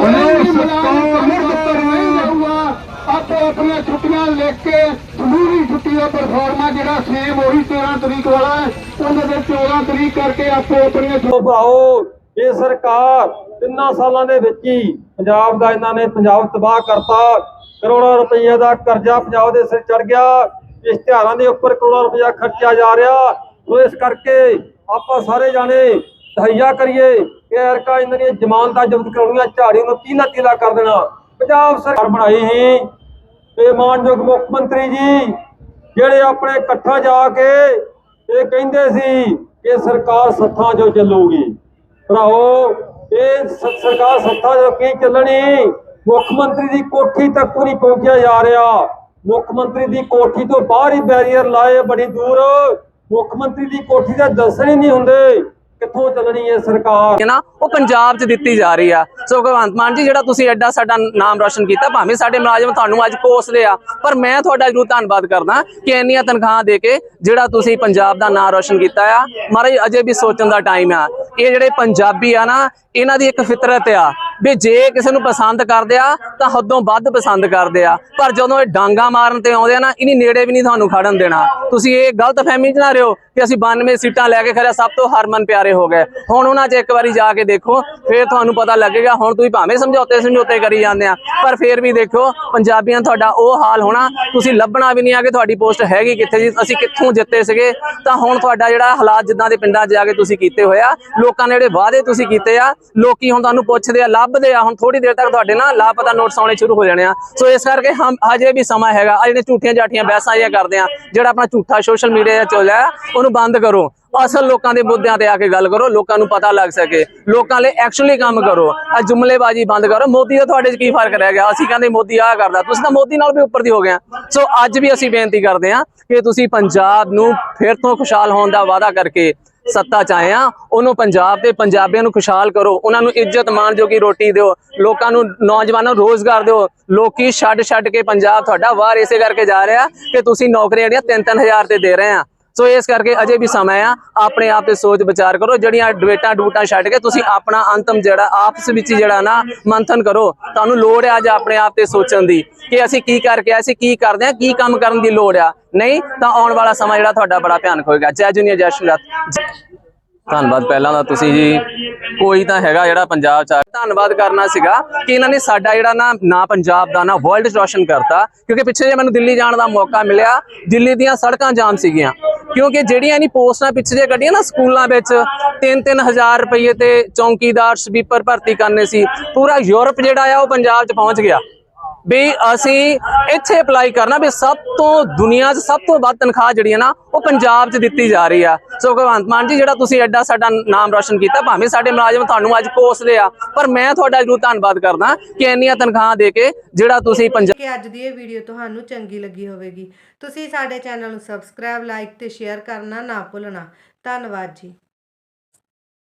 ਉਹਨੇ ਮੁਲਾਜ਼ਮ ਮੁਰਦਾਬਾਦ ਨਹੀਂ ਜਾਊਗਾ। ਆਪੋ ਆਪਣੀਆਂ ਛੁੱਟੀਆਂ ਲਿਖ ਕੇ ਜ਼ਰੂਰੀ ਛੁੱਟੀ ਦਾ ਪਰਫਾਰਮਾ ਜਿਹੜਾ ਸੇਮ ਉਹੀ 13 ਤਰੀਕ ਵਾਲਾ ਹੈ। ਉਹਨਾਂ ਦੇ 14 ਤਰੀਕ ਕਰਕੇ ਆਪੋ ਆਪਣੀਆਂ ਭਾਓ, ਇਹ ਸਰਕਾਰ ਤਿੰਨਾਂ ਸਾਲਾਂ ਦੇ ਵਿੱਚ ਹੀ ਪੰਜਾਬ ਦਾ ਇਹਨਾਂ ਨੇ ਪੰਜਾਬ ਤਬਾਹ ਕਰਤਾ। ਕਰੋੜਾਂ ਰੁਪਈਆ ਦਾ ਕਰਜ਼ਾ ਪੰਜਾਬ ਦੇ ਸਿਰ ਚੜ ਗਿਆ। ਇਸ਼ਤਿਹਾਰਾਂ ਦੇ ਉੱਪਰ ਕਰੋੜਾਂ ਰੁਪਈਆ ਖਰਚਿਆ ਜਾ ਰਿਹਾ। ਸੋ ਇਸ ਕਰਕੇ ਆਪਾਂ ਸਾਰੇ ਜਾਣੇ ਤਹਈਆ ਕਰੀਏ ਕਿ ਐਰਕਾ ਇਹਨਾਂ ਦੀਆਂ ਜ਼ਮਾਨਤਾਂ ਜ਼ਬਤ ਕਰਾਉਣੀਆਂ ਝਾੜੀ ਨੂੰ ਤੀਲਾ ਤੀਲਾ ਕਰ ਦੇਣਾ। ਪੰਜਾਬ ਸਰਕਾਰ ਬਣਾਈ ਸੀ। ਤੇ ਮਾਨਯੋਗ ਮੁੱਖ ਮੰਤਰੀ ਜੀ, ਜਿਹੜੇ ਆਪਣੇ ਇਕੱਠਾ ਜਾ ਕੇ ਇਹ ਕਹਿੰਦੇ ਸੀ ਕਿ ਸਰਕਾਰ ਸੱਥਾਂ ਜੋ ਚੱਲੂਗੀ। ਭਰਾਓ ਇਹ ਸਰਕਾਰ ਸੱਥਾਂ ਜੋ ਕੀ ਚੱਲਣੀ? ਮੁੱਖ ਮੰਤਰੀ ਦੀ ਕੋਠੀ ਤੱਕ ਵੀ ਨਹੀਂ ਪਹੁੰਚਿਆ ਜਾ ਰਿਹਾ। ਮੁੱਖ ਮੰਤਰੀ ਦੀ ਕੋਠੀ ਤੋਂ ਬਾਹਰ ਹੀ ਬੈਰੀਅਰ ਲਾਏ ਬੜੀ ਦੂਰ। ਮੁੱਖ ਮੰਤਰੀ ਦੀ ਕੋਠੀ ਦਾ ਦਰਸ਼ਨ ਹੀ ਨਹੀਂ ਹੁੰਦੇ। ਕਿੱਥੋਂ ਚੱਲਣੀ ਹੈ ਸਰਕਾਰ? ਹੈ ਨਾ, ਉਹ ਪੰਜਾਬ 'ਚ ਦਿੱਤੀ ਜਾ ਰਹੀ ਆ। ਸੋ ਭਗਵੰਤ ਮਾਨ ਜੀ, ਜਿਹੜਾ ਤੁਸੀਂ ਐਡਾ ਸਾਡਾ ਨਾਮ ਰੋਸ਼ਨ ਕੀਤਾ, ਭਾਵੇਂ ਸਾਡੇ ਮੁਲਾਜ਼ਮ ਤੁਹਾਨੂੰ ਅੱਜ ਕੋਸਦੇ ਆ, ਪਰ ਮੈਂ ਤੁਹਾਡਾ ਜਰੂਰ ਧੰਨਵਾਦ ਕਰਦਾ ਕਿ ਇੰਨੀਆਂ ਤਨਖਾਹਾਂ ਦੇ ਕੇ ਜਿਹੜਾ ਤੁਸੀਂ ਪੰਜਾਬ ਦਾ ਨਾਮ ਰੋਸ਼ਨ ਕੀਤਾ ਆ। ਮਹਾਰਾਜ, ਅਜੇ ਵੀ ਸੋਚਣ ਦਾ ਟਾਈਮ ਆ। ਇਹ ਜਿਹੜੇ ਪੰਜਾਬੀ ਆ ਨਾ, ਇਹਨਾਂ ਦੀ ਇੱਕ ਫਿਤਰਤ ਆ। ਵੀ ਜੇ ਕਿਸੇ ਨੂੰ ਪਸੰਦ ਕਰਦੇ ਆ, ਤਾਂ ਹੱਦੋਂ ਵੱਧ ਪਸੰਦ ਕਰਦੇ ਆ। ਪਰ ਜਦੋਂ ਇਹ ਡਾਂਗਾ ਮਾਰਨ ਤੇ ਆਉਂਦੇ ਆ ਨਾ, ਇਨੀ ਨੇੜੇ ਵੀ ਨਹੀਂ ਤੁਹਾਨੂੰ ਖੜਨ ਦੇਣਾ। ਤੁਸੀਂ ਇਹ ਗਲਤ ਫਹਿਮੀ ਚ ਨਾ ਰਿਓ ਕਿ ਅਸੀਂ 92 ਸੀਟਾਂ ਲੈ ਕੇ ਖਰੇ ਸਭ ਤੋਂ ਹਰਮਨ ਪਿਆਰੇ ਹੋ ਗਏ। ਹੁਣ ਉਹਨਾਂ 'ਚ ਇੱਕ ਵਾਰੀ ਜਾ ਕੇ ਦੇਖੋ, ਫਿਰ ਤੁਹਾਨੂੰ ਪਤਾ ਲੱਗੇਗਾ, ਹੁਣ ਤੁਸੀਂ ਭਾਵੇਂ ਸਮਝੌਤੇ ਸਮਝੌਤੇ ਕਰੀ ਜਾਂਦੇ ਆ, ਪਰ ਫਿਰ ਵੀ ਦੇਖੋ, ਪੰਜਾਬੀਆਂ ਤੁਹਾਡਾ ਉਹ ਹਾਲ ਹੋਣਾ, ਤੁਸੀਂ ਲੱਭਣਾ ਵੀ ਨਹੀਂ ਆ ਕਿ ਤੁਹਾਡੀ ਪੋਸਟ ਹੈਗੀ ਕਿੱਥੇ ਜੀ, ਅਸੀਂ ਕਿੱਥੋਂ ਜਿੱਤੇ ਸੀਗੇ। ਤਾਂ ਹੁਣ ਤੁਹਾਡਾ ਜਿਹੜਾ ਹਾਲਾਤ ਜਿੱਦਾਂ ਦੇ ਪਿੰਡਾਂ 'ਚ ਜਾ ਕੇ ਤੁਸੀਂ ਕੀਤੇ ਹੋਇਆ ਲੋਕਾਂ ਨੇ ਜਿਹੜੇ ਵਾਅਦੇ ਤੁਸੀਂ ਕੀਤੇ ਆ, ਲੋਕੀ ਹੁਣ ਤੁਹਾਨੂੰ ਪੁੱਛਦੇ ਆ, ਲੱਭ ਲੱਭਦੇ ਆ, ਹੁਣ ਥੋੜੀ ਦੇਰ ਤੱਕ ਤੁਹਾਡੇ ਨਾ ਲਾਪਤਾ ਨੋਟਸ ਆਉਣੇ ਸ਼ੁਰੂ ਹੋ ਜਾਣੇ ਆ। ਸੋ ਇਸ ਕਰਕੇ ਹਮ ਅਜੇ ਵੀ ਸਮਾਂ ਹੈਗਾ। ਆ ਜਿਹੜੇ ਝੂਠੀਆਂ ਜਾਠੀਆਂ ਬਹਿਸਾਂ ਜਿਹੀਆਂ ਕਰਦੇ ਆ, ਜਿਹੜਾ ਆਪਣਾ ਝੂਠਾ ਸੋਸ਼ਲ ਮੀਡੀਆ ਚੱਲ ਰਿਹਾ ਉਹਨੂੰ ਬੰਦ ਕਰੋ। ਅਸਲ ਲੋਕਾਂ ਦੇ ਮੁੱਦਿਆਂ ਤੇ ਆ ਕੇ ਗੱਲ ਕਰੋ, ਲੋਕਾਂ ਨੂੰ ਪਤਾ ਲੱਗ ਸਕੇ। ਲੋਕਾਂ ਲਈ ਐਕਚੁਅਲੀ ਕੰਮ ਕਰੋ। ਆ ਜੁਮਲੇਬਾਜ਼ੀ ਬੰਦ ਕਰੋ। ਮੋਦੀ ਦਾ ਤੁਹਾਡੇ 'ਚ ਕੀ ਫ਼ਰਕ ਰਹਿ ਗਿਆ? ਅਸੀਂ ਕਹਿੰਦੇ ਮੋਦੀ ਆਹ ਕਰਦਾ। ਤੁਸੀਂ ਤਾਂ ਮੋਦੀ ਨਾਲ ਵੀ ਉੱਪਰ ਦੀ ਹੋ ਗਏ ਸੋ ਅੱਜ ਵੀ ਅਸੀਂ ਬੇਨਤੀ ਕਰਦੇ ਹਾਂ ਕਿ ਤੁਸੀਂ ਪੰਜਾਬ ਨੂੰ ਫਿਰ ਤੋਂ ਖੁਸ਼ਹਾਲ ਹੋਣ ਦਾ ਵਾਅਦਾ ਕਰਕੇ ਸੱਤਾ ਚ ਆਏ ਆ। ਉਹਨੂੰ ਪੰਜਾਬ ਦੇ ਪੰਜਾਬੀਆਂ ਨੂੰ ਖੁਸ਼ਹਾਲ ਕਰੋ। ਉਹਨਾਂ ਨੂੰ ਇੱਜ਼ਤ ਮਾਣ ਜੋਗੀ ਰੋਟੀ ਦਿਓ। ਲੋਕਾਂ ਨੂੰ, ਨੌਜਵਾਨਾਂ ਨੂੰ ਰੋਜ਼ਗਾਰ ਦਿਓ। ਲੋਕੀ ਛੱਡ ਛੱਡ ਕੇ ਪੰਜਾਬ ਤੁਹਾਡਾ ਵਾਰ ਇਸੇ ਕਰਕੇ ਜਾ ਰਿਹਾ ਕਿ ਤੁਸੀਂ ਨੌਕਰੀਆਂ ਜਿਹੜੀਆਂ 3-3000 ਤੇ ਦੇ ਰਹੇ ਆ। ਸੋ ਇਸ ਕਰਕੇ ਅਜੇ ਵੀ ਸਮਾਂ ਆ। ਆਪਣੇ ਆਪ ਤੇ ਸੋਚ ਵਿਚਾਰ ਕਰੋ, ਜਿਹੜੀਆਂ ਡਿਬੇਟਾਂ ਡੂਟਾਂ ਛੱਡ ਕੇ ਤੁਸੀਂ ਆਪਣਾ ਅੰਤਮ ਜਿਹੜਾ, ਆਪਸ ਵਿੱਚ ਜਿਹੜਾ ਨਾ ਮੰਥਨ ਕਰੋ, ਤੁਹਾਨੂੰ ਲੋੜ ਹੈ ਅੱਜ ਆਪਣੇ ਆਪ ਤੇ ਸੋਚਣ ਦੀ ਕਿ ਅਸੀਂ ਕੀ ਕਰਕੇ ਅਸੀਂ ਕੀ ਕਰਦੇ ਆ ਕੀ ਕੰਮ ਕਰਨ ਦੀ ਲੋੜ ਆ। ਨਹੀਂ, ਤਾਂ ਆਉਣ ਵਾਲਾ ਸਮਾਂ ਜਿਹੜਾ ਤੁਹਾਡਾ ਬੜਾ ਭਿਆਨਕ ਹੋਏਗਾ। ਜੈ ਜੁਨੀਅਰ, ਜੈ ਸ਼੍ਰੀ ਧੰਨਵਾਦ। ਪਹਿਲਾਂ ਦਾ ਤੁਸੀਂ ਜੀ ਕੋਈ ਤਾਂ ਹੈਗਾ ਜਿਹੜਾ ਪੰਜਾਬ ਚ ਆ- ਧੰਨਵਾਦ ਕਰਨਾ ਸੀਗਾ ਕਿ ਇਹਨਾਂ ਨੇ ਸਾਡਾ ਜਿਹੜਾ ਨਾ ਨਾ ਪੰਜਾਬ ਦਾ, ਨਾ ਵਰਲਡ ਚ ਰੋਸ਼ਨ ਕਰਤਾ। ਕਿਉਂਕਿ ਪਿੱਛੇ ਜੇ ਮੈਨੂੰ ਦਿੱਲੀ ਜਾਣ ਦਾ ਮੌਕਾ ਮਿਲਿਆ, ਦਿੱਲੀ ਦੀਆਂ ਸੜਕਾਂ ਜਾਮ ਸੀਗੀਆਂ। ਕਿਉਂਕਿ ਜਿਹੜੀਆਂ ਨਹੀਂ ਪੋਸਟਾਂ ਪਿੱਛੇ ਜੇ ਕੱਢੀਆਂ ਨਾ ਸਕੂਲਾਂ ਵਿੱਚ 3-3000 ਰੁਪਏ ਤੇ ਚੌਂਕੀਦਾਰ ਸਵੀਪਰ ਭਰਤੀ ਕਰਨੇ ਸੀ। ਪੂਰਾ ਯੂਰਪ ਜਿਹੜਾ ਆ, ਉਹ ਪੰਜਾਬ ਚ ਪਹੁੰਚ ਗਿਆ। ਵੀ ਅਸੀਂ ਇੱਥੇ ਅਪਲਾਈ ਕਰਨਾ ਵੀ ਸਭ ਤੋਂ ਦੁਨੀਆ 'ਚ ਸਭ ਤੋਂ ਵੱਧ ਤਨਖਾਹ ਜਿਹੜੀ ਹੈ ਨਾ ਉਹ ਪੰਜਾਬ 'ਚ ਦਿੱਤੀ ਜਾ ਰਹੀ ਆ। ਸੋ ਭਗਵੰਤ ਮਾਨ ਜੀ, ਜਿਹੜਾ ਤੁਸੀਂ ਐਡਾ ਸਾਡਾ ਨਾਮ ਰੋਸ਼ਨ ਕੀਤਾ, ਭਾਵੇਂ ਸਾਡੇ ਮੁਲਾਜ਼ਮ ਤੁਹਾਨੂੰ ਅੱਜ ਕੋਸਦੇ ਆ, ਪਰ ਮੈਂ ਤੁਹਾਡਾ ਜਰੂਰ ਧੰਨਵਾਦ ਕਰਦਾ ਕਿ ਇੰਨੀਆਂ ਤਨਖਾਹਾਂ ਦੇ ਕੇ ਜਿਹੜਾ ਤੁਸੀਂ ਪੰਜਾਬ ਕਿ ਅੱਜ ਦੀ ਇਹ ਵੀਡੀਓ ਤੁਹਾਨੂੰ ਚੰਗੀ ਲੱਗੀ ਹੋਵੇਗੀ। ਤੁਸੀਂ ਸਾਡੇ ਚੈਨਲ ਨੂੰ ਸਬਸਕ੍ਰਾਈਬ ਲਾਈਕ ਤੇ ਸ਼ੇਅਰ ਕਰਨਾ ਨਾ ਭੁੱਲਣਾ। ਧੰਨਵਾਦ ਜੀ।